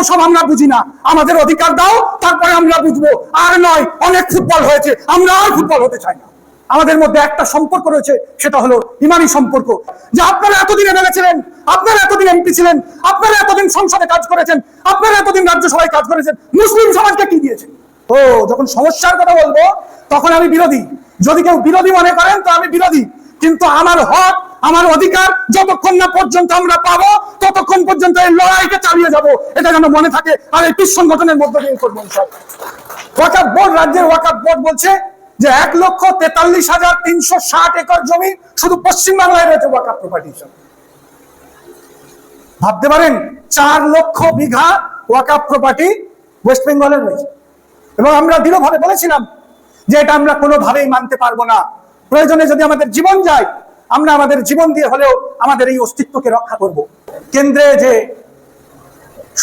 ওসব আমরা বুঝি না। আমাদের অধিকার দাও, তারপরে আমরা বুঝব। আর নয়, অনেক ফুটবল হয়েছে, আমরা আর ফুটবল হতে চাই না। আমাদের মধ্যে একটা সম্পর্ক রয়েছে, সেটা হলো ইমানি সম্পর্ক। যে আপনারা এতদিনে ভেবেছিলেন আপনারা এতদিন এমপি ছিলেন, আপনারা এতদিন সংসদে কাজ করেছেন, আপনারা এতদিন রাজ্যসভায় কাজ করেছেন, মুসলিম সমাজকে কি দিয়েছেন? ও, যখন সমস্যার কথা বলব, তখন আমি বিরোধী। যদি কেউ বিরোধী মনে করেন, তো আমি বিরোধী। কিন্তু আমার হক আমার অধিকার যতক্ষণ না পর্যন্ত আমরা পাবো, ততক্ষণ পর্যন্ত এই লড়াইকে চালিয়ে যাব। এটা যেন মনে থাকে আর এই পিস সংগঠনের মধ্য দিয়ে করব ইনশাআল্লাহ। ওয়াকাফ বোর্ড, রাজ্যের ওয়াকাফ বোর্ড বলছে যে এক লক্ষ তেতাল্লিশ হাজার তিনশো ষাট একর জমি শুধু পশ্চিমবাংলায় রয়েছে ওয়াকাফ প্রপার্টি হিসাবে। ভাবতে পারেন, চার লক্ষ বিঘা ওয়াকাফ প্রপার্টি ওয়েস্ট বেঙ্গলে রয়েছে। এবং আমরা দৃঢ়ভাবে বলেছিলাম যে এটা আমরা কোনোভাবেই মানতে পারব না। প্রয়োজনে যদি আমাদের জীবন যায় আমরা আমাদের জীবন দিয়ে হলেও আমাদের এই অস্তিত্বকে রক্ষা করব। কেন্দ্রে যে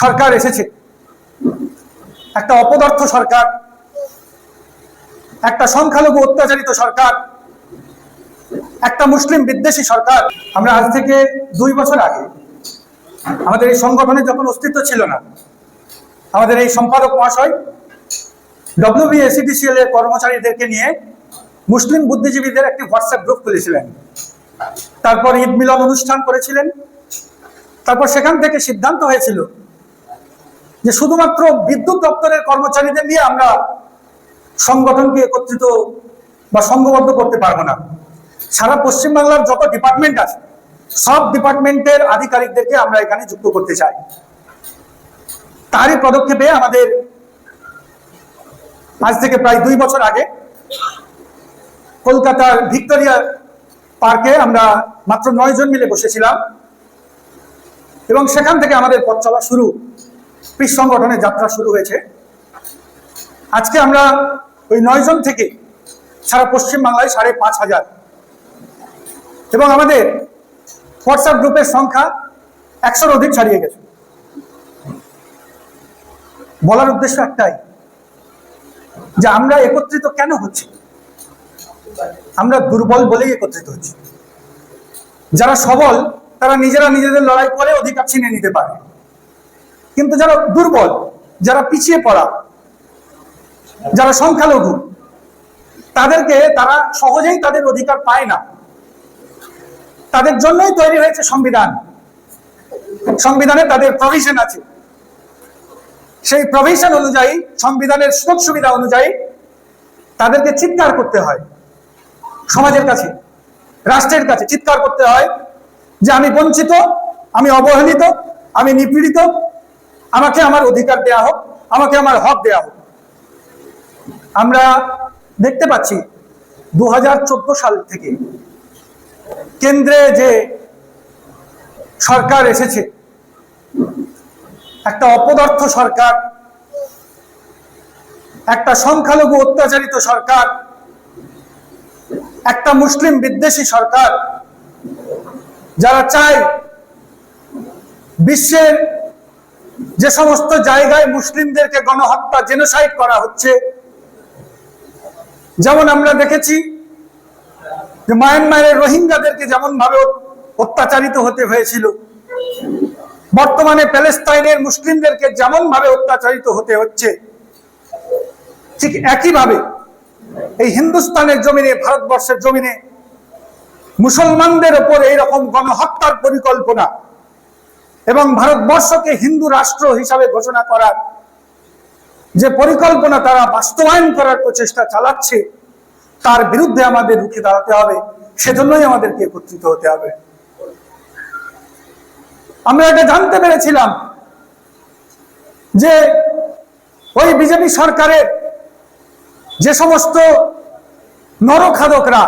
সরকার এসেছে, একটা অপদার্থ সরকার, একটা সংখ্যালঘু অত্যাচারিত সরকার, একটা মুসলিম বিদ্বেষী সরকার। আমরা আজ থেকে দুই বছর আগে আমাদের এই সংগঠনের যখন অস্তিত্ব ছিল না, আমাদের এই সম্পাদক মহাশয় ডব্লিউবিএসিডিসিএল এর কর্মচারীদেরকে নিয়ে মুসলিম বুদ্ধিজীবীদের একটি হোয়াটসঅ্যাপ গ্রুপ খুলেছিলেন। তারপর ঈদ মিলন অনুষ্ঠান করেছিলেন। তারপর সেখান থেকে সিদ্ধান্ত হয়েছিল যে শুধুমাত্র বিদ্যুৎ দপ্তরের কর্মচারীদের নিয়ে আমরা সংগঠনকে একত্রিত বা সংঘবদ্ধ করতে পারব না। সারা পশ্চিমবাংলার যত ডিপার্টমেন্ট আছে, সব ডিপার্টমেন্টের আধিকারিকদেরকে আমরা এখানে যুক্ত করতে চাই। তারই পদক্ষেপে আমাদের আজ থেকে প্রায় দুই বছর আগে কলকাতার ভিক্টোরিয়া পার্কে আমরা মাত্র নয় জন মিলে বসেছিলাম। এবং সেখান থেকে আমাদের পথ চলা শুরু, পিস সংগঠনের যাত্রা শুরু হয়েছে। আজকে আমরা ওই নয় জন থেকে সারা পশ্চিম বাংলায় সাড়ে পাঁচ হাজার। এবং আমাদের হোয়াটসঅ্যাপ গ্রুপের সংখ্যা একশোর অধিক ছাড়িয়ে গেছে। বলার উদ্দেশ্য একটাই, যে আমরা একত্রিত কেন হচ্ছি? আমরা দুর্বল বলেই একত্রিত হচ্ছি। যারা সবল, তারা নিজেরা নিজেদের লড়াই করে অধিকার ছিনে নিতে পারে। কিন্তু যারা দুর্বল, যারা পিছিয়ে পড়া, যারা সংখ্যালঘু, তাদেরকে তারা সহজেই তাদের অধিকার পায় না। তাদের জন্যই তৈরি হয়েছে সংবিধান। সংবিধানে তাদের প্রভিশন আছে। সেই প্রভিশন অনুযায়ী, সংবিধানের সুযোগ সুবিধা অনুযায়ী তাদেরকে চিৎকার করতে হয়। সমাজের কাছে, রাষ্ট্রের কাছে চিৎকার করতে হয় যে আমি বঞ্চিত, আমি অবহেলিত, আমি নিপীড়িত, আমাকে আমার অধিকার দেয়া হোক, আমাকে আমার হক দেয়া হোক। আমরা দেখতে পাচ্ছি দু হাজার চোদ্দ সাল থেকে কেন্দ্রে যে সরকার এসেছে, একটা অপদার্থ সরকার, একটা সংখ্যালঘু অত্যাচারিত সরকার একটা মুসলিম বিদ্বেষী সরকার যারা চায় বিশ্বের যে সমস্ত জায়গায় মুসলিমদেরকে গণহত্যা, জেনোসাইড করা হচ্ছে। যেমন আমরা দেখেছি যে মায়ানমারের রোহিঙ্গাদেরকে যেমন ভাবে অত্যাচারিত হতে হয়েছিল, বর্তমানে প্যালেস্তাইনের মুসলিমদেরকে যেমন ভাবে অত্যাচারিত হতে হচ্ছে, ঠিক একইভাবে এই হিন্দুস্তানের জমিনে, ভারতবর্ষের জমিনে মুসলমানদের ওপর এইরকম গণহত্যার পরিকল্পনা এবং ভারতবর্ষকে হিন্দু রাষ্ট্র হিসাবে ঘোষণা করার যে পরিকল্পনা তারা বাস্তবায়ন করার প্রচেষ্টা চালাচ্ছে, তার বিরুদ্ধে আমাদের রুখে দাঁড়াতে হবে। সেজন্যই আমাদেরকে একত্রিত হতে হবে। আমরা এটা জানতে পেরেছিলাম যে ওই বিজেপি সরকারের যে সমস্ত নরখাদকরা,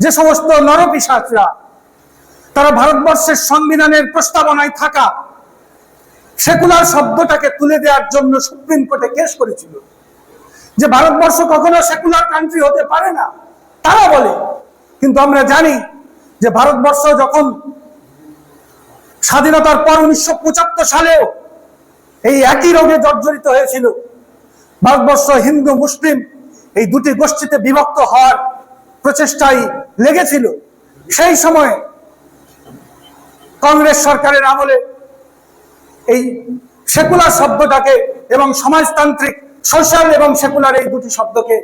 যে সমস্ত নরপিসাচরা তারা ভারতবর্ষের সংবিধানের প্রস্তাবনায় থাকা সেকুলার শব্দটাকে তুলে দেওয়ার জন্য সুপ্রিম কোর্টে কেস করেছিল। যে ভারতবর্ষ কখনো সেকুলার কান্ট্রি হতে পারে না, তারা বলে। কিন্তু আমরা জানি যে ভারতবর্ষ যখন স্বাধীনতার পর উনিশশো পঁচাত্তর সালেও এই একই রোগে জর্জরিত হয়েছিল। ভারতবর্ষ হিন্দু, মুসলিম এই দুটি গোষ্ঠীতে বিভক্ত হওয়ার প্রচেষ্টায় লেগেছিল। সেই সময় কংগ্রেস সরকারের আমলে এই সেকুলার শব্দটাকে এবং সমাজতান্ত্রিক, সোশ্যাল এবং সেকুলার এই দুটি শব্দকে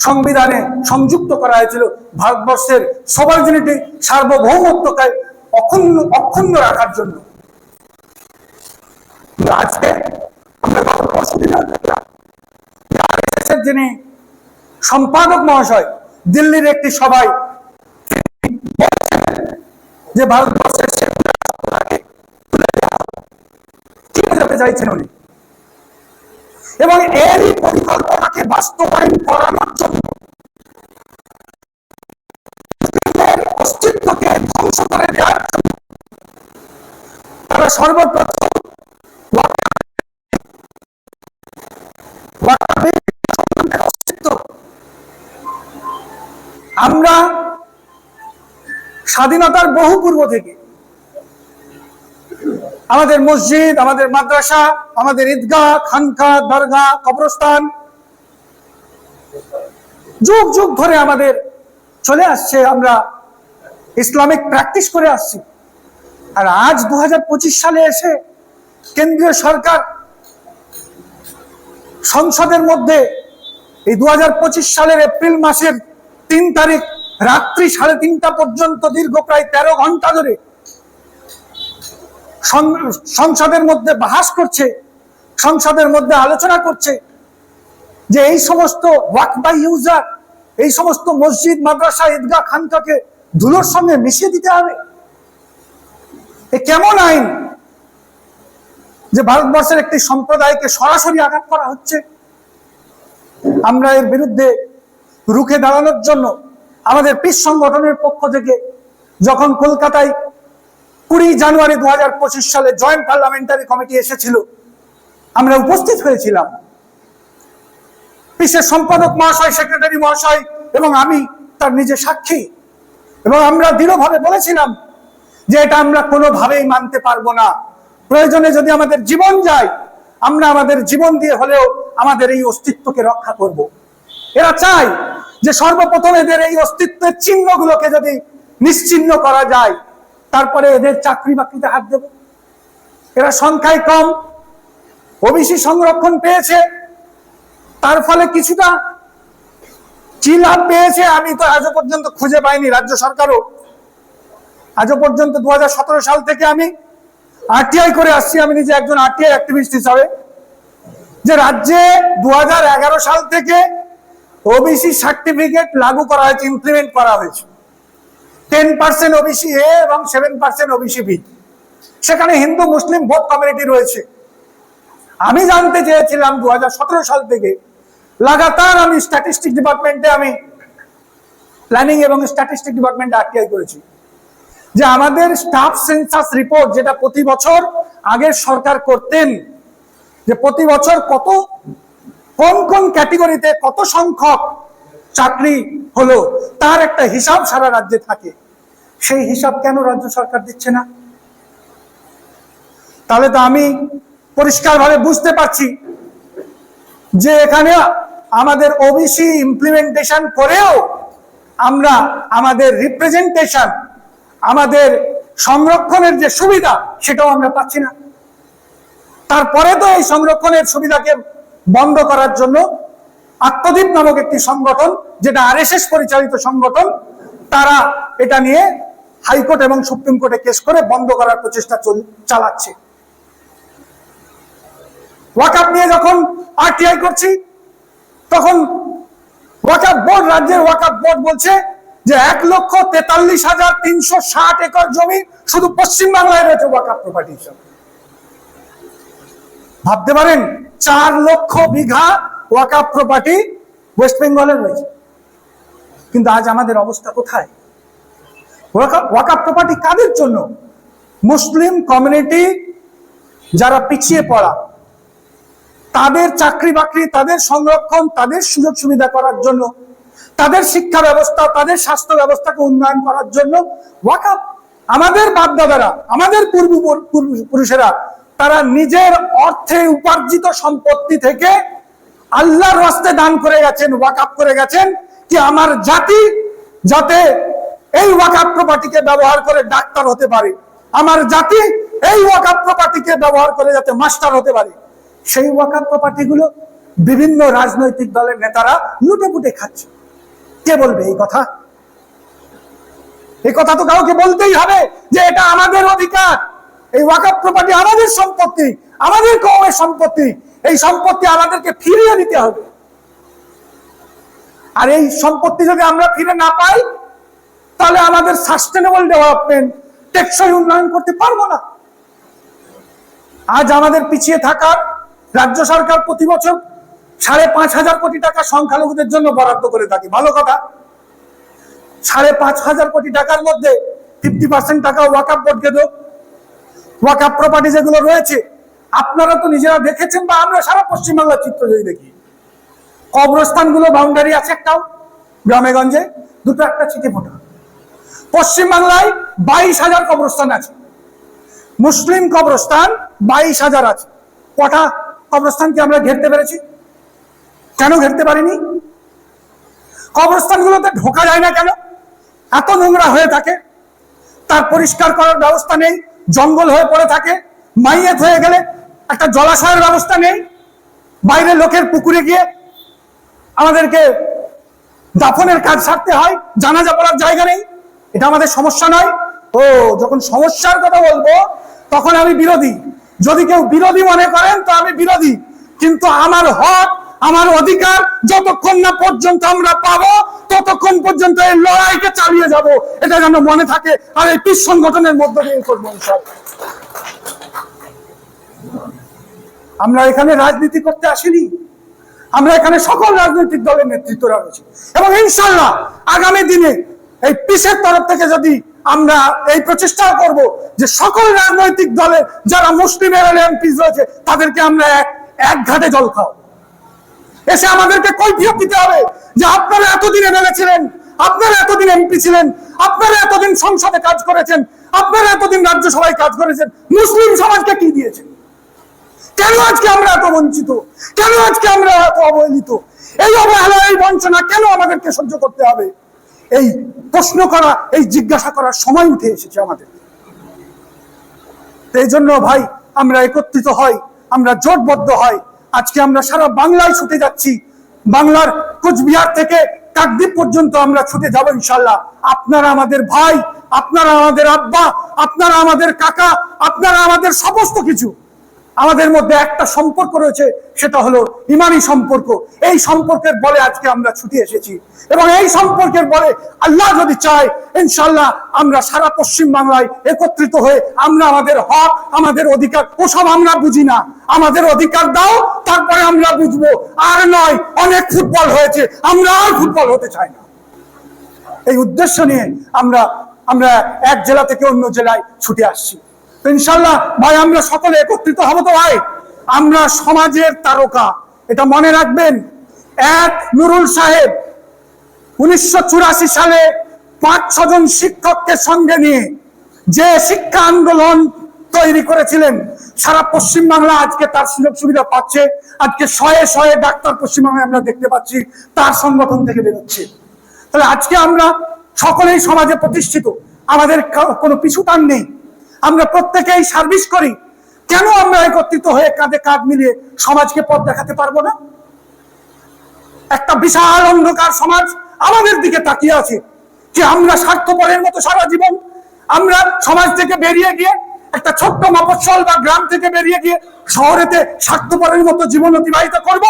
সংবিধানে সংযুক্ত করা হয়েছিল। ভারতবর্ষের সবার্জিনিটি সার্বভৌমত্বকে অক্ষুণ্ণ অক্ষুণ্ণ রাখার জন্য। আজকে আমরা গত যিনি সম্পাদক মহাশয়, দিল্লির একটি সভায় যে ভারতবর্ষের চাইছেন উনি। এবং এরই পরিকল্পনাকে বাস্তবায়ন করানোর জন্য অস্তিত্বকে ধ্বংস করে দেওয়ার জন্য তারা সর্বপ্রথম ওয়াকাফের মুসলমানদের অস্তিত্ব আমরা স্বাধীনতার বহু পূর্ব থেকে আমাদের মসজিদ, আমাদের মাদ্রাসা, আমাদের ঈদগাহ, খানকা দরগা কবরস্থান যুগ যুগ ধরে আমাদের চলে আসছে, আমরা ইসলামিক প্র্যাকটিস করে আসছি। আর আজ দু হাজার পঁচিশ সালে এসে কেন্দ্রীয় সরকার সংসদের মধ্যে এই দু হাজার পঁচিশ সালের এপ্রিল মাসের তিন তারিখ, রাত্রি সাড়ে তিনটা পর্যন্ত দীর্ঘ প্রায় তেরো ঘণ্টা ধরে সংসদের মধ্যে বাহাস করছে, সংসদের মধ্যে আলোচনা করছে যে এই সমস্ত ওয়াক বাই ইউজার, এই সমস্ত মসজিদ, মাদ্রাসা, ঈদগাহ খানকাকে ধুলোর সঙ্গে মিশিয়ে দিতে হবে। এ কেমন আইন? যে ভারতবর্ষের একটি সম্প্রদায়কে সরাসরি আঘাত করা হচ্ছে। আমরা এর বিরুদ্ধে রুখে দাঁড়ানোর জন্য আমাদের পিস সংগঠনের পক্ষ থেকে যখন কলকাতায় কুড়ি জানুয়ারি দু হাজার পঁচিশ সালে জয়েন্ট পার্লামেন্টারি কমিটি এসেছিল, আমরা উপস্থিত হয়েছিলাম। পিসের সম্পাদক মহাশয় সেক্রেটারি মহাশয় এবং আমি তার নিজে সাক্ষী। এবং আমরা দৃঢ়ভাবে বলেছিলাম যে এটা আমরা কোনোভাবেই মানতে পারব না। প্রয়োজনে যদি আমাদের জীবন যায়, আমরা আমাদের জীবন দিয়ে হলেও আমাদের এই অস্তিত্বকে রক্ষা করব। এরা চায় যে সর্বপ্রথম এদের এই অস্তিত্বের চিহ্নগুলোকে যদি নিশ্চিহ্ন করা যায়, তারপরে এদের চাকরি বাকরিতে হাত দেব। এরা সংখ্যায় কম, ওবিসি সংরক্ষণ পেয়েছে, তার ফলে কিছুটা কি পেয়েছে। আমি তো আজও পর্যন্ত খুঁজে পাইনি রাজ্য সরকারও। আজও পর্যন্ত দু হাজার সতেরো সাল থেকে আমি আরটিআই করে আসছি। আমি নিজে একজন আরটিআই অ্যাক্টিভিস্ট হিসাবে। যে রাজ্যে দু হাজার এগারো সাল থেকে ওবিসি সার্টিফিকেট লাগু করা হয়েছে ইমপ্লিমেন্ট করা হয়েছে। টেন পার্সেন্ট ওবিসি এ এবং সেভেন পার্সেন্ট ওবিসি বি সেখানে হিন্দু, মুসলিম ভোট কমিউনিটি রয়েছে। আমি জানতে চেয়েছিলাম দু হাজার সতেরো সাল থেকে, লাগাতার আমি স্ট্যাটিস্টিক ডিপার্টমেন্টে আমি প্ল্যানিং এবং স্ট্যাটিস্টিক ডিপার্টমেন্টে আরটিআই করেছি। যে আমাদের স্টাফ সেন্সাস রিপোর্ট যেটা প্রতি বছর আগের সরকার করতেন, যে প্রতি বছর কত কোন কোন ক্যাটেগরিতে কত সংখ্যক চাকরি হলো, তার একটা হিসাব সারা রাজ্যে থাকে। সেই হিসাব কেন রাজ্য সরকার দিচ্ছে না? তাহলে তো আমি পরিষ্কারভাবে বুঝতে পারছি যে এখানে আমাদের ওবিসি ইমপ্লিমেন্টেশন করেও আমরা আমাদের রিপ্রেজেন্টেশন আমাদের সংরক্ষণের যে সুবিধা, সেটাও আমরা পাচ্ছি না। তারপরে তো এই সংরক্ষণের সুবিধাকে বন্ধ করার জন্য আত্মদ্বীপ নামক একটি সংগঠন, যেটা আরএসএস পরিচালিত সংগঠন, তারা এটা নিয়ে হাইকোর্ট এবং সুপ্রিম কোর্টে কেস করে বন্ধ করার প্রচেষ্টা চল- চালাচ্ছে। ওয়াকাপ নিয়ে যখন আরটিআই করছি, তখন ওয়াকাপ বোর্ড, রাজ্যের ওয়াকাপ বোর্ড বলছে যে এক লক্ষ তেতাল্লিশ হাজার তিনশো ষাট একর জমি শুধু পশ্চিমবাংলায় রয়েছে ওয়াকাপ প্রপার্টি হিসাবে। ভাবতে পারেন, চার লক্ষ বিঘা ওয়াকাপ প্রপার্টি ওয়েস্ট বেঙ্গলে রয়েছে। কিন্তু আজ আমাদের অবস্থা কোথায়? ওয়াকাপ প্রপার্টি কাদের জন্য? মুসলিম কমিউনিটি যারা পিছিয়ে পড়া, তাদের চাকরি বাকরি, তাদের সংরক্ষণ, তাদের সুযোগ সুবিধা করার জন্য, তাদের শিক্ষা ব্যবস্থা, তাদের স্বাস্থ্য ব্যবস্থাকে উন্নয়ন করার জন্য ওয়াকাপ আমাদের বাপদাদারা, আমাদের পূর্ব পুরুষেরা তারা নিজের অর্থে উপার্জিত সম্পত্তি থেকে আল্লাহর রাস্তে দান করে গেছেন ওয়াকাপ করে গেছেন কি আমার জাতি যাতে এই ওয়াকাপ প্রপার্টিকে ব্যবহার করে ডাক্তার হতে পারে? আমার জাতি এই ওয়াকাপ প্রপার্টিকে ব্যবহার করে যাতে মাস্টার হতে পারে? সেই ওয়াকাপ প্রপার্টিগুলো বিভিন্ন রাজনৈতিক দলের নেতারা লুটে পুটে খাচ্ছে। কে বলবে এই কথা? এই কথা তো কাউকে বলতেই হবে যে এটা আমাদের অধিকার। এই ওয়াকাপ প্রপার্টি আমাদের সম্পত্তি, আমাদের কমের সম্পত্তি, এই সম্পত্তি আমাদেরকে ফিরিয়ে দিতে হবে। আর এই সম্পত্তি যদি আমরা ফিরে না পাই, তাহলে আমাদের সাস্টেনেবল ডেভেলপমেন্ট টেকসই উন্নয়ন করতে পারব না। আজ আমাদের পিছিয়ে থাকার রাজ্য সরকার প্রতি বছর সাড়ে পাঁচ হাজার কোটি টাকা সংখ্যালঘুদের জন্য বরাদ্দ করে থাকে। ভালো কথা। সাড়ে পাঁচ হাজার কোটি টাকার মধ্যে ফিফটি পার্সেন্ট টাকা ওয়াকাপ বোর্ডকে দেব ওয়াকাপ প্রপার্টি যেগুলো রয়েছে, আপনারা তো নিজেরা দেখেছেন বা আমরা সারা পশ্চিমবাংলার চিত্র যদি দেখি। কবরস্থানগুলো বাউন্ডারি আছে একটাও, গ্রামেগঞ্জে, দুটো একটা ছিটে ফোটা। পশ্চিমবাংলায় বাইশ হাজার কবরস্থান আছে। মুসলিম কবরস্থান বাইশ হাজার আছে। কটা কবরস্থানকে আমরা ঘেরতে পেরেছি? কেন ঘেরতে পারিনি? কবরস্থানগুলোতে ঢোকা যায় না কেন? এত নোংরা হয়ে থাকে। তার পরিষ্কার করার ব্যবস্থা নেই। জঙ্গল হয়ে পড়ে থাকে, মাইয়াত হয়ে গেলে একটা জলাশয়ের ব্যবস্থা নেই। বাইরে লোকের পুকুরে গিয়ে আমাদেরকে দাফনের কাজ সারতে হয়, জানাজা পড়ার জায়গা নেই, এটা আমাদের সমস্যা নয়। ও যখন সমস্যার কথা বলব, তখন আমি বিরোধী। যদি কেউ বিরোধী মনে করেন, তো আমি বিরোধী। কিন্তু আমার হক আমার অধিকার যতক্ষণ না পর্যন্ত আমরা পাবো, ততক্ষণ পর্যন্ত এই লড়াইকে চালিয়ে যাব। এটা যেন মনে থাকে আর এই পিস সংগঠনের মধ্য দিয়ে করব। আমরা এখানে রাজনীতি করতে আসিনি। আমরা এখানে সকল রাজনৈতিক দলের নেতৃত্বরা রয়েছে। এবং ইনশাল্লাহ আগামী দিনে এই পিসের তরফ থেকে যদি আমরা এই প্রচেষ্টা করব যে সকল রাজনৈতিক দলের যারা মুসলিম এমপি রয়েছে, তাদেরকে আমরা এক ঘাটে জল খাও এসে আমাদেরকে কৈফিয়ত দিতে হবে যে আপনারা এতদিন এমএলএ ছিলেন আপনারা এতদিন এমপি ছিলেন, আপনারা এতদিন সংসদে কাজ করেছেন, আপনারা এতদিন রাজ্যসভায় কাজ করেছেন, মুসলিম সমাজকে কি দিয়েছেন? কেন আজকে আমরা এত বঞ্চিত? কেন আজকে আমরা এত অবহেলিত? এই অবহেলা, এই বঞ্চনা কেন আমাদেরকে সহ্য করতে হবে? এই প্রশ্ন করা, এই জিজ্ঞাসা করার সময় উঠে এসেছে আমাদের। এই জন্য ভাই, আমরা একত্রিত হই, আমরা জোটবদ্ধ হই আজকে আমরা সারা বাংলায় ছুটে যাচ্ছি। বাংলার কোচবিহার থেকে কাকদ্বীপ পর্যন্ত আমরা ছুটে যাব ইনশাল্লাহ আপনারা আমাদের ভাই, আপনারা আমাদের আব্বা, আপনারা আমাদের কাকা, আপনারা আমাদের সমস্ত কিছু। আমাদের মধ্যে একটা সম্পর্ক রয়েছে, সেটা হলো ইমানি সম্পর্ক। এই সম্পর্কের বলে আজকে আমরা ছুটে এসেছি। এবং এই সম্পর্কের বলে আল্লাহ যদি চায় ইনশাল্লাহ আমরা সারা পশ্চিম বাংলায় একত্রিত হয়ে আমরা আমাদের হক, আমাদের অধিকার, ওসব আমরা বুঝি না। আমাদের অধিকার দাও, তারপরে আমরা বুঝব। আর নয়, অনেক ফুটবল হয়েছে, আমরা আর ফুটবল হতে চাই না। এই উদ্দেশ্য নিয়ে আমরা আমরা এক জেলা থেকে অন্য জেলায় ছুটে আসছি। তো ইনশাল্লাহ ভাই, আমরা সকলে একত্রিত হব তো ভাই? আমরা সমাজের তারকা। এটা মনে রাখবেন। এক নুরুল সাহেব উনিশশো চুরাশি সালে পাঁচ ছজন শিক্ষককে সঙ্গে নিয়ে যে শিক্ষা আন্দোলন তৈরি করেছিলেন, সারা পশ্চিম বাংলা আজকে তার সুযোগ সুবিধা পাচ্ছে। আজকে শয়ে শয়ে ডাক্তার পশ্চিমবাংলায় আমরা দেখতে পাচ্ছি, তার সংগঠন থেকে বেরোচ্ছে। তাহলে আজকে আমরা সকলেই সমাজে প্রতিষ্ঠিত। আমাদের কোনো পিছু টান নেই। আমরা প্রত্যেকেই সার্ভিস করি। কেন আমরা একত্রিত হয়ে কাঁধে কাঁধ মিলিয়ে সমাজকে পথ দেখাতে পারব না? একটা বিশাল অন্ধকার সমাজ আমাদের দিকে তাকিয়ে আছে যে আমরা স্বার্থপরের মতো সারা জীবন আমরা সমাজ থেকে বেরিয়ে গিয়ে একটা ছোট্ট মফস্বল বা গ্রাম থেকে বেরিয়ে গিয়ে শহরেতে স্বার্থপরের মতো জীবন অতিবাহিত করব?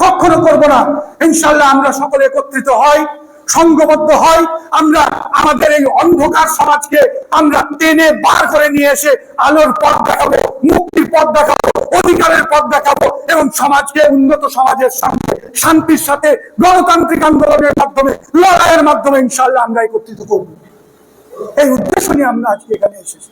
কখনো করব না। ইনশাল্লাহ আমরা সকলে একত্রিত হই। সংঘবদ্ধ হই আমরা আমাদের এই অন্ধকার সমাজকে আমরা টেনে বার করে নিয়ে এসে আলোর পথ দেখাবো, মুক্তির পথ দেখাবো, অধিকারের পথ দেখাবো এবং সমাজকে উন্নত সমাজের সামনে, শান্তির সাথে গণতান্ত্রিক আন্দোলনের মাধ্যমে, লড়াইয়ের মাধ্যমে ইনশাল্লাহ আমরা একত্রিত করব। এই উদ্দেশ্য নিয়ে আমরা আজকে এখানে এসেছি।